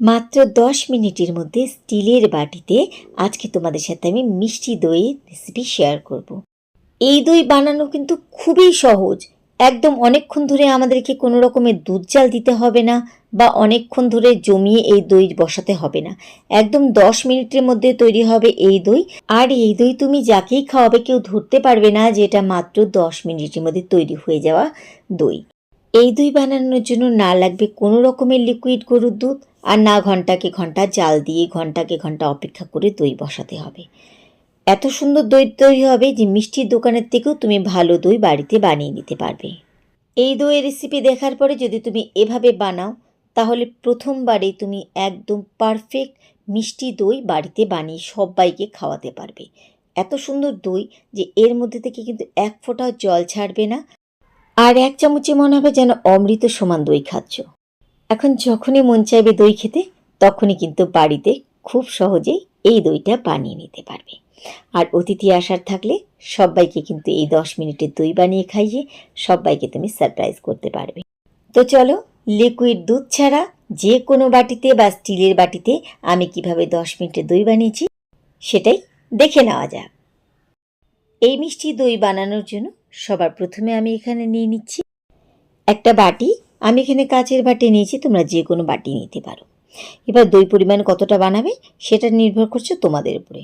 মাত্র দশ মিনিটের মধ্যে স্টিলের বাটিতে আজকে তোমাদের সাথে আমি মিষ্টি দইয়ের রেসিপি শেয়ার করব। এই দই বানানো কিন্তু খুবই সহজ। একদম অনেকক্ষণ ধরে আমাদেরকে কোনো রকমের দুধ জাল দিতে হবে না বা অনেকক্ষণ ধরে জমিয়ে এই দই বসাতে হবে না। একদম দশ মিনিটের মধ্যে তৈরি হবে এই দই। আর এই দই তুমি যাকেই খাওয়াবে কেউ ধরতে পারবে না যে এটা মাত্র দশ মিনিটের মধ্যে তৈরি হয়ে যাওয়া দই। এই দই বানানোর জন্য না লাগবে কোনো রকমের লিকুইড গরুর দুধ। আর না ঘন্টাকে ঘণ্টা জাল দিয়ে ঘন্টাকে ঘণ্টা অপেক্ষা করে দই বসাতে হবে। এত সুন্দর দই তৈরি হবে যে মিষ্টির দোকানের থেকেও তুমি ভালো দই বাড়িতে বানিয়ে নিতে পারবে। এই দইয়ের রেসিপি দেখার পরে যদি তুমি এভাবে বানাও, তাহলে প্রথমবারেই তুমি একদম পারফেক্ট মিষ্টি দই বাড়িতে বানিয়ে সবাইকে খাওয়াতে পারবে। এত সুন্দর দই যে এর মধ্যে থেকে কিন্তু এক ফোঁটাও জল ছাড়বে না। আর এক চামচে মনে হবে যেন অমৃত সমান দই খাচ্ছ। এখন যখনই মন চাইবে দই খেতে, তখনই কিন্তু বাড়িতে খুব সহজেই এই দইটা বানিয়ে নিতে পারবে। আর অতিথি আসার থাকলে সবাইকে কিন্তু এই দশ মিনিটের দই বানিয়ে খাইয়ে সবাইকে তুমি সারপ্রাইজ করতে পারবে। তো চলো লিকুইড দুধ ছাড়া যে কোনো বাটিতে বা স্টিলের বাটিতে আমি কীভাবে দশ মিনিটের দই বানিয়েছি, সেটাই দেখে নেওয়া যাক। এই মিষ্টি দই বানানোর জন্য সবার প্রথমে আমি এখানে নিয়ে নিচ্ছি একটা বাটি আমি এখানে কাচের বাটি নিয়েছি, তোমরা যে কোনো বাটি নিতে পারো। এবার দই পরিমাণ কতটা বানাবে, সেটা নির্ভর করছে তোমাদের উপরে।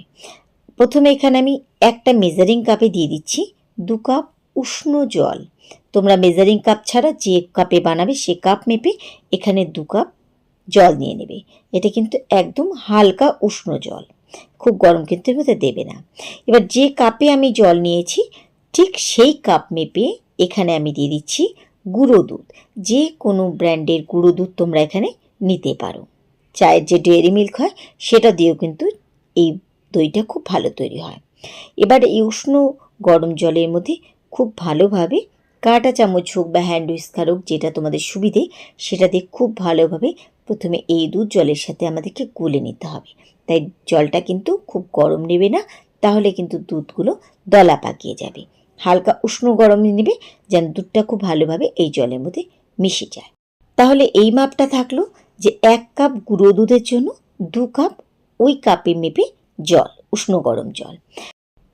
প্রথমে এখানে আমি একটা মেজারিং কাপে দিয়ে দিচ্ছি, দু কাপ উষ্ণ জল। তোমরা মেজারিং কাপ ছাড়া যে কাপে বানাবে, সে কাপ মেপে এখানে দু কাপ জল নিয়ে নেবে। এটা কিন্তু একদম হালকা উষ্ণ জল। খুব গরম কিন্তু এর দেবে না। এবার যে কাপে আমি জল নিয়েছি, ঠিক সেই কাপ মেপে এখানে আমি দিয়ে দিচ্ছি গুঁড়ো দুধ যে কোনো ব্র্যান্ডের গুঁড়ো দুধ তোমরা এখানে নিতে পারো। চায়ের যে ডেয়ারি মিল্ক হয়, সেটা দিয়েও কিন্তু এই দইটা খুব ভালো তৈরি হয়। এবার এই উষ্ণ গরম জলের মধ্যে খুব ভালোভাবে কাঁটা চামচ হোক বা হ্যান্ড উইস্কার হোক, যেটা তোমাদের সুবিধে, সেটা দিয়ে খুব ভালোভাবে প্রথমে এই দুধ জলের সাথে আমাদেরকে গুলে নিতে হবে। তাই জলটা কিন্তু খুব গরম নেবে না, তাহলে কিন্তু দুধগুলো দলা পাকিয়ে যাবে। হালকা উষ্ণ গরম নেবে, যেন দুধটা খুব ভালোভাবে এই জলের মধ্যে মিশে যায়। তাহলে এই মাপটা থাকল যে এক কাপ গুঁড়ো দুধের জন্য দু কাপ ওই কাপে মেপে জল, উষ্ণ গরম জল।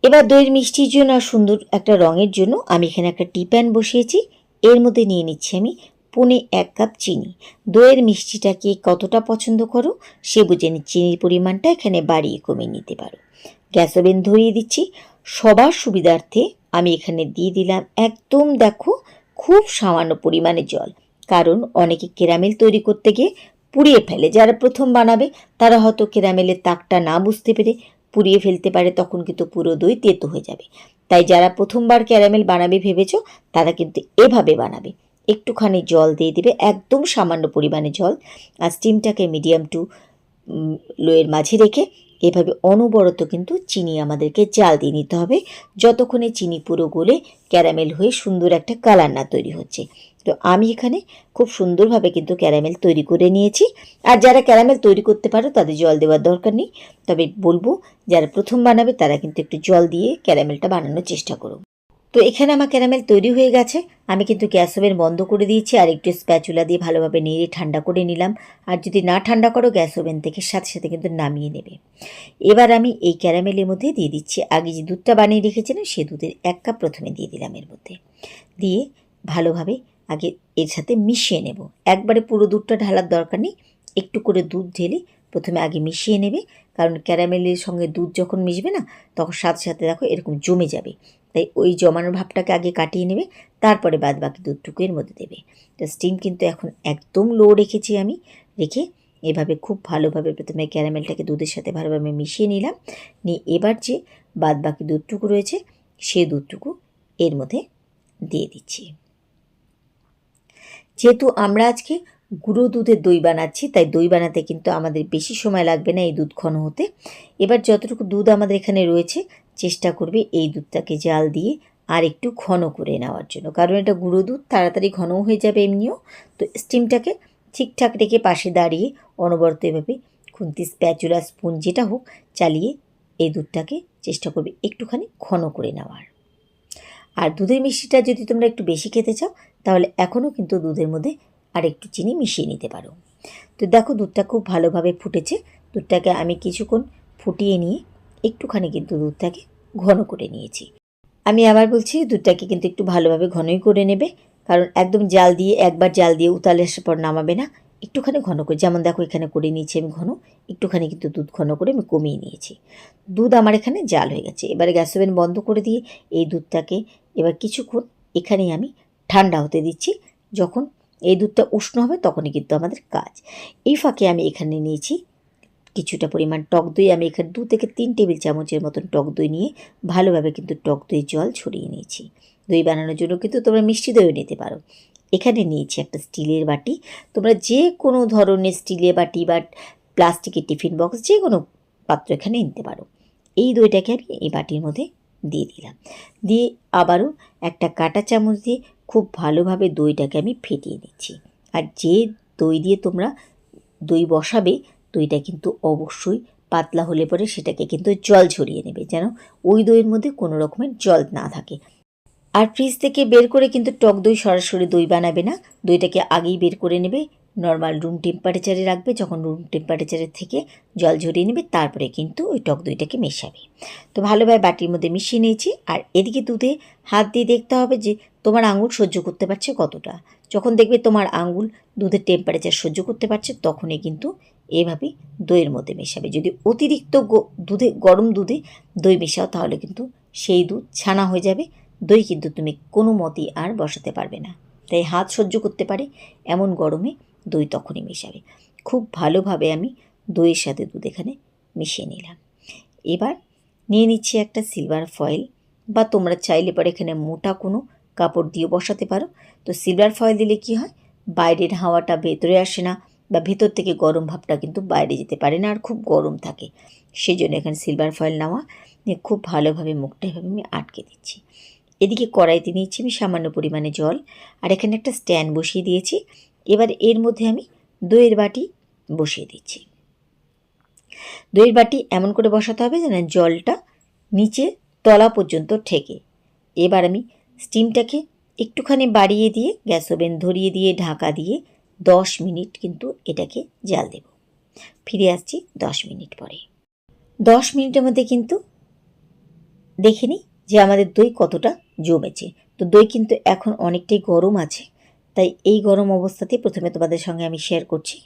এবার দইয়ের মিষ্টির জন্য আর সুন্দর একটা রঙের জন্য আমি এখানে একটা টি প্যান বসিয়েছি। এর মধ্যে নিয়ে নিচ্ছি আমি পুনে এক কাপ চিনি। দইয়ের মিষ্টিটাকে কতটা পছন্দ করো সে বুঝে নি চিনির পরিমাণটা এখানে বাড়িয়ে কমিয়ে নিতে পারো। গ্যাস ওভেন ধরিয়ে দিচ্ছি। সবার সুবিধার্থে আমি এখানে দিয়ে দিলাম একদম দেখো খুব সামান্য পরিমাণে জল। কারণ অনেকে কেরামেল তৈরি করতে গিয়ে পুড়িয়ে ফেলে। যারা প্রথম বানাবে, তারা হয়তো কেরামেলের তাকটা না বুঝতে পেরে পুড়িয়ে ফেলতে পারে, তখন কিন্তু পুরো দই তেতো হয়ে যাবে। তাই যারা প্রথমবার ক্যারামেল বানাবে ভেবেছো, তারা কিন্তু এভাবে বানাবে। একটুখানি জল দিয়ে দিবে, একদম সামান্য পরিমাণে জল। আর স্টিমটাকে মিডিয়াম টু লোয়ের মাঝে রেখে এভাবে অনবরত কিন্তু চিনি আমাদেরকে জাল দিয়ে নিতে হবে। যতক্ষণে চিনি পুরো গলে ক্যারামেল হয়ে সুন্দর একটা কালার না তৈরি হচ্ছে। তো আমি এখানে খুব সুন্দরভাবে কিন্তু ক্যারামেল তৈরি করে নিয়েছি। আর যারা ক্যারামেল তৈরি করতে পারো তাদের জল দেওয়ার দরকার নেই। তবে বলব, যারা প্রথম বানাবে তারা কিন্তু একটু জল দিয়ে ক্যারামেলটা বানানোর চেষ্টা করো। তো এখানে আমার ক্যারামেল তৈরি হয়ে গেছে। আমি কিন্তু গ্যাস ওভেন বন্ধ করে দিয়েছি আর একটু স্প্যাচুলা দিয়ে ভালোভাবে নেড়ে ঠান্ডা করে নিলাম। আর যদি না ঠান্ডা করো গ্যাস ওভেন থেকে সাথে সাথে কিন্তু নামিয়ে নেবে। এবার আমি এই ক্যারামেলের মধ্যে দিয়ে দিচ্ছি। আগে যে দুধটা বানিয়ে রেখেছিলাম, সে দুধের এক কাপ প্রথমে দিয়ে দিলাম এর মধ্যে। দিয়ে ভালোভাবে আগে এর সাথে মিশিয়ে নেব। একবারে পুরো দুধটা ঢালার দরকার নেই। একটু করে দুধ ঢেলে প্রথমে আগে মিশিয়ে নেবে। কারণ ক্যারামেলের সঙ্গে দুধ যখন মিশবে না, তখন সাথে সাথে দেখো এরকম জমে যাবে। তাই ওই জমানোর ভাবটাকে আগে কাটিয়ে নেবে, তারপরে বাদ বাকি দুধটুকু এর মধ্যে দেবে। তো স্টিম কিন্তু এখন একদম লো রেখেছি আমি, রেখে এভাবে খুব ভালোভাবে প্রথমে ক্যারামেলটাকে দুধের সাথে ভালোভাবে মিশিয়ে নিলাম। নিয়ে এবার যে বাদ বাকি দুধটুকু রয়েছে, সে দুধটুকু এর মধ্যে দিয়ে দিচ্ছি। যেহেতু আমরা আজকে গুঁড়ো দুধের দই বানাচ্ছি, তাই দই বানাতে কিন্তু আমাদের বেশি সময় লাগবে না এই দুধ ঘন হতে। এবার যতটুকু দুধ আমাদের এখানে রয়েছে চেষ্টা করবে এই দুধটাকে জাল দিয়ে আর একটু ঘন করে নেওয়ার জন্য। কারণ এটা গুঁড়ো দুধ, তাড়াতাড়ি ঘনও হয়ে যাবে এমনিও। তো স্টিমটাকে ঠিকঠাক রেখে পাশে দাঁড়িয়ে অনবরত এভাবে খুন্তি, স্প্যাচুলা, স্পুন যেটা হোক চালিয়ে এই দুধটাকে চেষ্টা করবে একটুখানি ঘন করে নেওয়ার। আর দুধের মিষ্টিটা যদি তোমরা একটু বেশি খেতে চাও, তাহলে এখনও কিন্তু দুধের মধ্যে আর একটু চিনি মিশিয়ে নিতে পারো। তো দেখো দুধটা খুব ভালোভাবে ফুটেছে। দুধটাকে আমি কিছুক্ষণ ফুটিয়ে নিয়ে একটুখানি কিন্তু দুধটাকে ঘন করে নিয়েছি। আমি আবার বলছি, দুধটাকে কিন্তু একটু ভালোভাবে ঘনই করে নেবে, কারণ একদম জাল দিয়ে, একবার জাল দিয়ে উতালে আসার পর নামাবে না। একটুখানি ঘন করে, যেমন দেখো এখানে করে নিয়েছি আমি ঘন, একটুখানি কিন্তু দুধ ঘন করে আমি কমিয়ে নিয়েছি। দুধ আমার এখানে জাল হয়ে গেছে। এবারে গ্যাস ওভেন বন্ধ করে দিয়ে এই দুধটাকে এবার কিছুক্ষণ এখানেই আমি ঠান্ডা হতে দিচ্ছি। যখন এই দুধটা উষ্ণ হবে, তখনই কিন্তু আমাদের কাজ। এই ফাঁকে আমি এখানে নিয়েছি কিছুটা পরিমাণ টক দই আমি এখানে দু থেকে তিন টেবিল চামচের মতন টক দই নিয়ে ভালোভাবে কিন্তু টক দই জল ছড়িয়ে নিয়েছি। দই বানানোর জন্য কিন্তু তোমরা মিষ্টি দইও নিতে পারো। এখানে নিয়েছি একটা স্টিলের বাটি। তোমরা যে কোনো ধরনের স্টিলের বাটি বা প্লাস্টিকের টিফিন বক্স যে কোনো পাত্র এখানে নিতে পারো। এই দইটাকে আমি এই বাটির মধ্যে দিয়ে দিলাম। দিয়ে আবারও একটা কাঁটা চামচ দিয়ে খুব ভালোভাবে দইটাকে আমি ফেটিয়ে নিচ্ছি। আর যে দই দিয়ে তোমরা দই বসাবে দইটা কিন্তু অবশ্যই পাতলা হলে পরে সেটাকে কিন্তু জল ঝরিয়ে নেবে যেন ওই দইয়ের মধ্যে কোনো রকমের জল না থাকে। আর ফ্রিজ থেকে বের করে কিন্তু টক দই সরাসরি দই বানাবে না। দইটাকে আগেই বের করে নেবে নর্মাল রুম টেম্পারেচারে রাখবে, যখন রুম টেম্পারেচারের থেকে জল ঝরিয়ে নেবে, তারপরে কিন্তু ওই টক দইটাকে মেশাবে। তো ভালোভাবে বাটির মধ্যে মিশিয়ে নিয়েছি। আর এদিকে দুধে হাত দিয়ে দেখতে হবে যে তোমার আঙুল সহ্য করতে পারছে কতটা। যখন দেখবে তোমার আঙুল দুধের টেম্পারেচার সহ্য করতে পারছে, তখনই কিন্তু এভাবে দইয়ের মধ্যে মেশাবে। যদি অতিরিক্ত দুধে, গরম দুধে দই মেশাও, তাহলে কিন্তু সেই দুধ ছানা হয়ে যাবে। দই কিন্তু তুমি কোনো মতেই আর বসাতে পারবে না। তাই হাত সহ্য করতে পারে, এমন গরমে দই তখনই মেশাবে। খুব ভালোভাবে আমি দইয়ের সাথে দুধ এখানে মিশিয়ে নিলাম। এবার নিয়ে নিচ্ছি একটা সিলভার ফয়েল বা তোমরা চাইলে পরে এখানে মোটা কোনো কাপড় দিয়ে বসাতে পারো। তো সিলভার ফয়েল দিলে কি হয়? বাইরের হাওয়াটা ভেতরে আসে না। বা ভেতর থেকে গরম ভাবটা কিন্তু বাইরে যেতে পারে না আর খুব গরম থাকে। সেই জন্য এখানে সিলভার ফয়েল নেওয়া নিয়ে খুব ভালোভাবে মুখটা এভাবে আমি আটকে দিচ্ছি। এদিকে কড়াইতে নিয়েছি আমি সামান্য পরিমাণে জল আর এখানে একটা স্ট্যান্ড বসিয়ে দিয়েছি। এবার এর মধ্যে আমি দইয়ের বাটি বসিয়ে দিচ্ছি। দইয়ের বাটি এমন করে বসাতে হবে যেন জলটা নিচে তলা পর্যন্ত ঠেকে। এবার আমি স্টিমটাকে একটুখানি বাড়িয়ে দিয়ে, গ্যাস ওভেন ধরিয়ে দিয়ে, ঢাকা দিয়ে দশ মিনিট কিন্তু এটাকে জাল দেব। ফিরে আসছি দশ মিনিট পরে। দশ মিনিটের মধ্যে কিন্তু দেখে নিই যে আমাদের দই কতটা জমেছে। তো দই কিন্তু এখন অনেকটাই গরম আছে। তাই এই গরম অবস্থাতে প্রথমে তোমাদের সঙ্গে আমি শেয়ার করছি।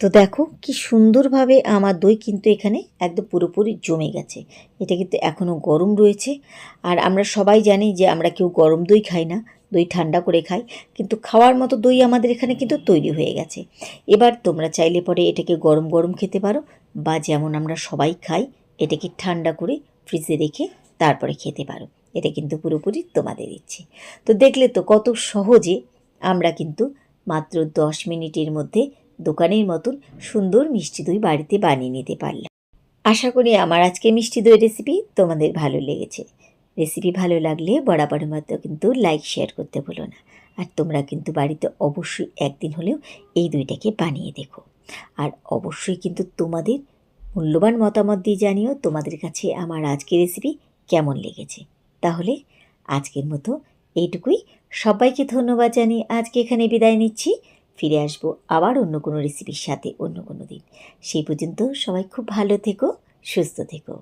তো দেখো কি সুন্দরভাবে আমার দই কিন্তু এখানে একদম পুরোপুরি জমে গেছে। এটা কিন্তু এখনও গরম রয়েছে। আর আমরা সবাই জানি যে আমরা কেউ গরম দই খাই না, দই ঠান্ডা করে খাই, কিন্তু খাওয়ার মতো দই আমাদের এখানে কিন্তু তৈরি হয়ে গেছে। এবার তোমরা চাইলে পরে এটাকে গরম গরম খেতে পারো বা যেমন আমরা সবাই খাই, এটাকে ঠান্ডা করে ফ্রিজে রেখে তারপরে খেতে পারো। এটা কিন্তু পুরোপুরি তোমাদের ইচ্ছে। তো দেখলে তো কত সহজে আমরা কিন্তু মাত্র দশ মিনিটের মধ্যে দোকানের মতন সুন্দর মিষ্টি দই বাড়িতে বানিয়ে নিতে পারলাম। আশা করি আমার আজকে মিষ্টি দই রেসিপি তোমাদের ভালো লেগেছে। রেসিপি ভালো লাগলে বরাবরের মতো কিন্তু লাইক শেয়ার করতে ভুলো না। আর তোমরা কিন্তু বাড়িতে অবশ্যই একদিন হলেও এই দইটাকে বানিয়ে দেখো। আর অবশ্যই কিন্তু তোমাদের মূল্যবান মতামত দিয়ে জানিও তোমাদের কাছে আমার আজকের রেসিপি কেমন লেগেছে। তাহলে আজকের মতো এইটুকুই। সবাইকে ধন্যবাদ জানিয়ে আজকে এখানে বিদায় নিচ্ছি। ফিরে আসব আবার অন্য কোনো রেসিপির সাথে অন্য কোনো দিন। সেই পর্যন্ত সবাই খুব ভালো থেকো, সুস্থ থেকো।